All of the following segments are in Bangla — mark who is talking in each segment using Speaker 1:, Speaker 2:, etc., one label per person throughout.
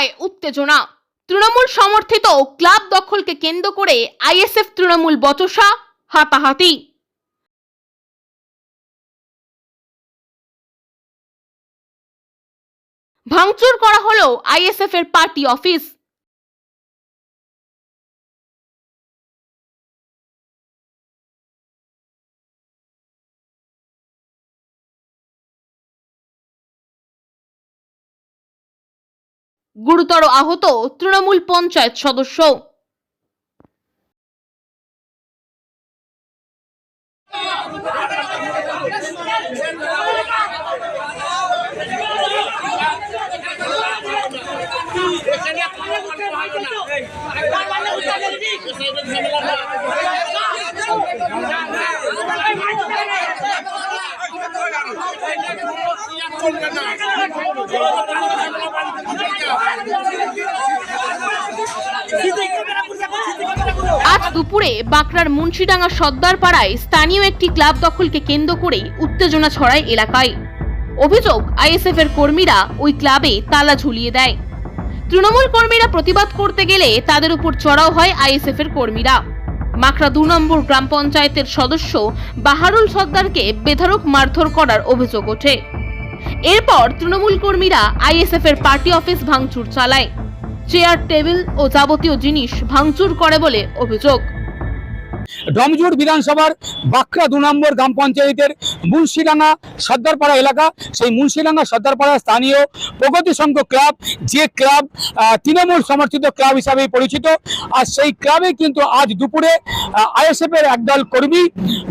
Speaker 1: এলাকায় উত্তেজনা। তৃণমূল সমর্থিত ক্লাব দখলকে কেন্দ্র করে আইএসএফ তৃণমূল বচসা, হাতাহাতি। ভাঙচুর করা হলো আইএসএফ এর পার্টি অফিস। গুরুতর আহত তৃণমূল পঞ্চায়েত সদস্য আজ দুপুরে বাঁকড়ার মুন্সিডাঙ্গা সর্দার পাড়ায় স্থানীয় একটি ক্লাব দখলকে কেন্দ্র করেই উত্তেজনা ছড়ায় এলাকায়। অভিযোগ আইএসএফ এর কর্মীরা ওই ক্লাবে তালা ঝুলিয়ে দেয়। তৃণমূল কর্মীরা প্রতিবাদ করতে গেলে তাদের উপর চড়াও হয় আইএসএফ এর কর্মীরা। মাকড়া দু নম্বর গ্রাম পঞ্চায়েতের সদস্য বাহারুল সর্দারকে বেধারক মারধর করার অভিযোগ ওঠে। এরপর তৃণমূল কর্মীরা আইএসএফ এর পার্টি অফিস ভাঙচুর চালায়। চেয়ার, টেবিল ও যাবতীয় জিনিস ভাঙচুর করে বলে অভিযোগ।
Speaker 2: ডমজুর বিধানসভার বাঁকড়া দু নম্বর গ্রাম পঞ্চায়েতের মুন্সিডাঙ্গা সর্দারপাড়া এলাকা। সেই মুন্সিডাঙ্গা সর্দারপাড়া স্থানীয় প্রগতি সংঘ ক্লাব, যে ক্লাব তৃণমূল সমর্থিত ক্লাব হিসাবে পরিচিত। আর সেই ক্লাবে কিন্তু আজ দুপুরে আইএসএফ এর একদল কর্মী,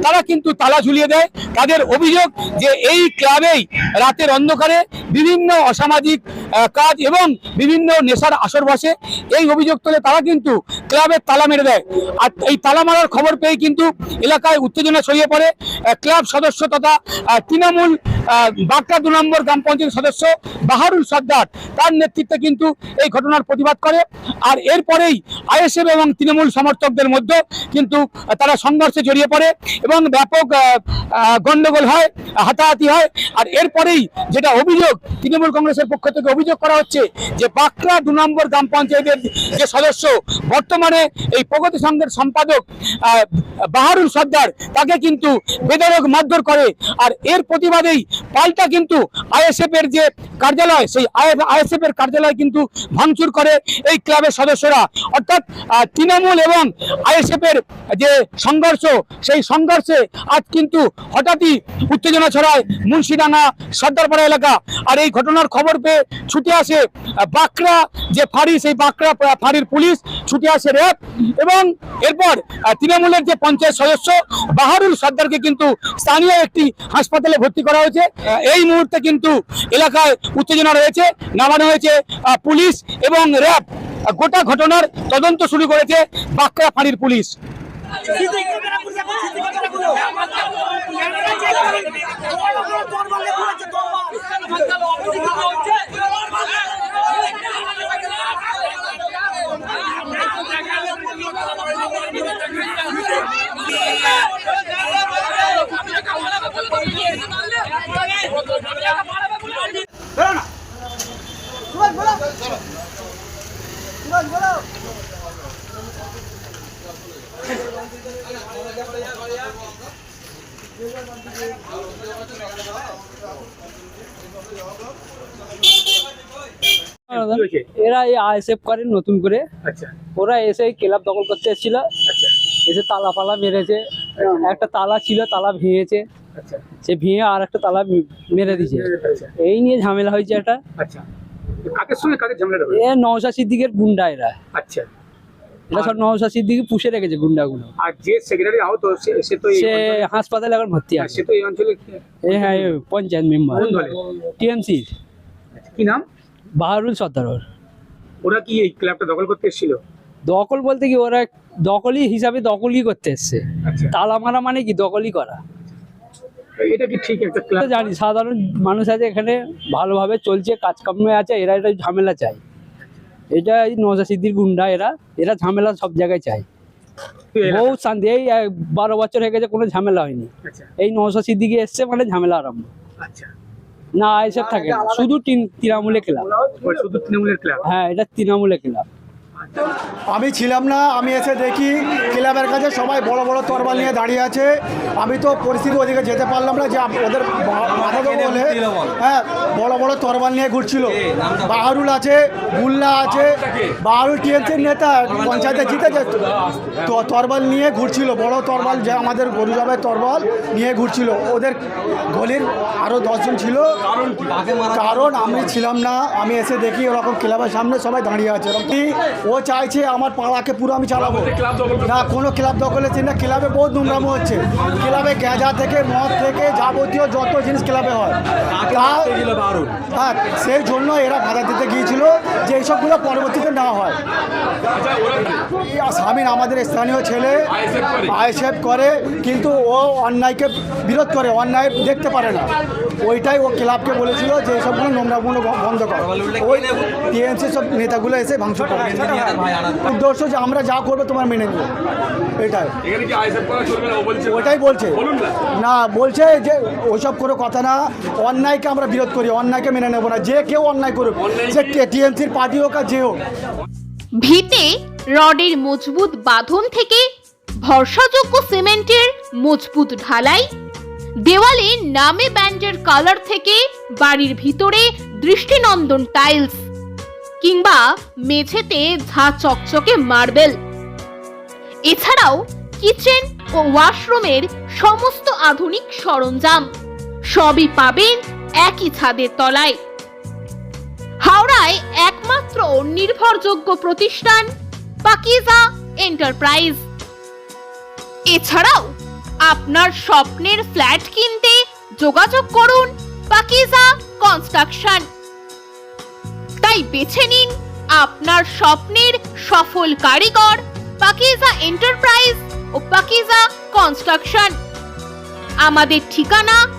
Speaker 2: তারা কিন্তু তালা ঝুলিয়ে দেয়। তাদের অভিযোগ যে এই ক্লাবেই রাতের অন্ধকারে বিভিন্ন অসামাজিক কাজ এবং বিভিন্ন নেশার আসর বসে। এই অভিযোগ তোলে তারা কিন্তু ক্লাবের তালা মেরে দেয়। আর এই তালা মারার খবর পেয়ে কিন্তু এলাকায় উত্তেজনা ছড়িয়ে পড়ে। ক্লাব সদস্য তথা তৃণমূল বাঁকড়া দু নম্বর গ্রাম পঞ্চায়েত সদস্য বাহারুল সর্দার তার নেতৃত্বে কিন্তু এই ঘটনার প্রতিবাদ করে। আর এরপরেই আইএসএফ এবং তৃণমূল সমর্থকদের মধ্যে কিন্তু তারা সংঘর্ষে জড়িয়ে পড়ে এবং ব্যাপক গন্ডগোল হয়, হাতাহাতি হয়। আর এরপরেই যেটা অভিযোগ তৃণমূল কংগ্রেসের পক্ষ থেকে অভিযোগ করা হচ্ছে যে বাঁকড়া দু নম্বর গ্রাম পঞ্চায়েতের যে সদস্য, বর্তমানে এই প্রগতি সংঘের সম্পাদক বাহারুল সর্দার, তাকে কিন্তু বেদরক মারধর করে। আর এর প্রতিবাদেই পাল্টা কিন্তু আইএসএফ এর যে কার্যালয়, সেই আইএসএফ এর কার্যালয় কিন্তু ভাঙচুর করে এই ক্লাবের সদস্যরা। অর্থাৎ তৃণমূল এবং আইএসএফ এর যে সংঘর্ষ, সেই সংঘর্ষে আজ কিন্তু হঠাৎই উত্তেজনা ছড়ায় মুন্সিডাঙ্গা সর্দারপাড়া এলাকা। আর এই ঘটনার খবর পেয়ে ছুটে আসে বাঁকড়া, যে ফাঁড়ি, সেই বাঁকড়া ফাঁড়ির পুলিশ ছুটে আসে র্যাব এবং এরপর তৃণমূলের যে পঞ্চায়েত সদস্য বাহারুল সর্দারকে কিন্তু স্থানীয় একটি হাসপাতালে ভর্তি করা হয়েছে। এই মুহূর্তে কিন্তু এলাকায় উত্তেজনা রয়েছে, নামানো হয়েছে পুলিশ এবং র্যাব। গোটা ঘটনার তদন্ত শুরু করেছে বাঁকড়া ফাঁড়ির পুলিশ। Bora! Bora!
Speaker 3: এরা এই আইএসএফ করে নতুন করে।
Speaker 2: আচ্ছা।
Speaker 3: ওরা এসে ক্লাব দখল করতে এসেছিল।
Speaker 2: আচ্ছা।
Speaker 3: এসে তালা ফালা মেরেছে। একটা তালা ছিল তালা ভেঙেছে।
Speaker 2: আচ্ছা।
Speaker 3: সে ভেঙে আর একটা তালা মেরে দিয়েছে। এই নিয়ে ঝামেলা হয়েছে একটা
Speaker 2: আচ্ছা। কাকের সঙ্গে কাকের ঝামেলা
Speaker 3: এ নওশা সিদ্দিকের গুন্ডা এরা।
Speaker 2: আচ্ছা।
Speaker 3: এরা সব নওশা সিদ্দিকি পুষে রেখেছে গুন্ডাগুলো।
Speaker 2: আর যে সেক্রেটারি আহত সে- তো
Speaker 3: সে হাসপাতালে এখন ভর্তি
Speaker 2: হ্যাঁ,
Speaker 3: আছে।
Speaker 2: সে তো এই অঞ্চলে
Speaker 3: এ হ্যাঁ পঞ্চায়েত মেম্বার? টিএমসি
Speaker 2: কি নাম?
Speaker 3: বাহারুল সর্দার ওরা
Speaker 2: কি এই ক্লাবটা দখল করতে এসেছিল?
Speaker 3: দখল বলতে কি ওরা দখলই হিসাবে দখলই করতে এসছে।
Speaker 2: আচ্ছা।
Speaker 3: তালা মারা মানে কি? দখলই করা।
Speaker 2: এটা কি ঠিক একটা
Speaker 3: জানি সাধারণ মানুষ আছে এখানে ভালোভাবে চলছে কাজকর্মে আছে এরা এটা ঝামেলা চায়। এটা এই নজা সিদ্দির গুন্ডা এরা এরা ঝামেলা সব জায়গায় চায়। বহু শান্তি এই বারো বছর হয়ে গেছে কোনো ঝামেলা হয়নি।
Speaker 2: আচ্ছা।
Speaker 3: এই নজা সিদ্দিকি এসছে মানে ঝামেলা আরম্ভ।
Speaker 2: আচ্ছা।
Speaker 3: না আইএসএফ থাকে না। শুধু তিন- তৃণমূলে ক্লাব
Speaker 2: শুধু তৃণমূলের ক্লাব
Speaker 3: হ্যাঁ এটা তৃণমূলে ক্লাব
Speaker 4: আমি ছিলাম না আমি এসে দেখি ক্লাবের কাছে সবাই বড় বড় তরবাল নিয়ে দাঁড়িয়ে আছে। আমি তো পরিস্থিতি ওদিকে যেতে পারলাম না যে ওদের মাথা বড় তরবাল নিয়ে ঘুরছিল। বাহারুল আছে গুল্লা আছে বাহারুল টিএমসির নেতা পঞ্চায়েতে জিতেছে। তো তরবাল নিয়ে ঘুরছিল বড় তরবাল যে আমাদের গরু জবাই তরবাল নিয়ে ঘুরছিল। ওদের গলির আরও দশজন ছিল। কারণ আমি ছিলাম না আমি এসে দেখি ওরকম ক্লাবের সামনে সবাই দাঁড়িয়ে আছে। ও চাইছে আমার পাড়াকে পুরো আমি চালাবো। না কোনো ক্লাব দখল না ক্লাবে বহুত নোংরামো হচ্ছে। ক্লাবে গ্যাজা থেকে মদ থেকে যাবতীয় যত জিনিস ক্লাবে হয়। তা- হ্যাঁ সেই জন্য এরা বাধা দিতে গিয়েছিল যে এইসবগুলো পরবর্তীতে না হয়। স্বামীন আমাদের স্থানীয় ছেলে আইসেফ করে কিন্তু ও অন্যায়কে বিরোধ করে অন্যায় দেখতে পারে না। ওইটাই ও ক্লাবকে বলেছিল যে এইসবগুলো নোংরাগুলো বন্ধ কর। ওই টিএমসি সব নেতাগুলো এসে ভাঙচুর করে। উদ্দেশ্য যে আমরা যা করব তোমার মেনে নেব এটাই। ওটাই বলছে। না। বলছে যে ওইসব কোনো কথা না। অন্যায়কে আমরা বিরোধ করি অন্যায়কে মেনে নেব না? যে কেউ অন্যায় করুক সে টিএমসির পার্টি হোক আর যে হোক।
Speaker 1: ভিতে রডের মজবুত বাঁধন থেকে ভরসাযোগ্য সিমেন্টের মজবুত ঢালাই দেওয়ালে নামে ব্যান্ডের কালার থেকে বাড়ির ভিতরে দৃষ্টিনন্দন টাইলস কিংবা মেঝেতে ঝা চকচকে মার্বেল। এছাড়াও কিচেন ও ওয়াশরুমের সমস্ত আধুনিক সরঞ্জাম সবই পাবেন একই ছাদের তলায়। হাওড়ায় একমাত্র নির্ভরযোগ্য প্রতিষ্ঠান পাকিজা এন্টারপ্রাইজ। এছাড়াও আপনার স্বপ্নের ফ্ল্যাট কিনতে যোগাযোগ করুন পাকিজা কনস্ট্রাকশন। তাই বেছে নিন আপনার স্বপ্নের সফল কারিগর পাকিজা এন্টারপ্রাইজ ও পাকিজা কনস্ট্রাকশন। আমাদের ঠিকানা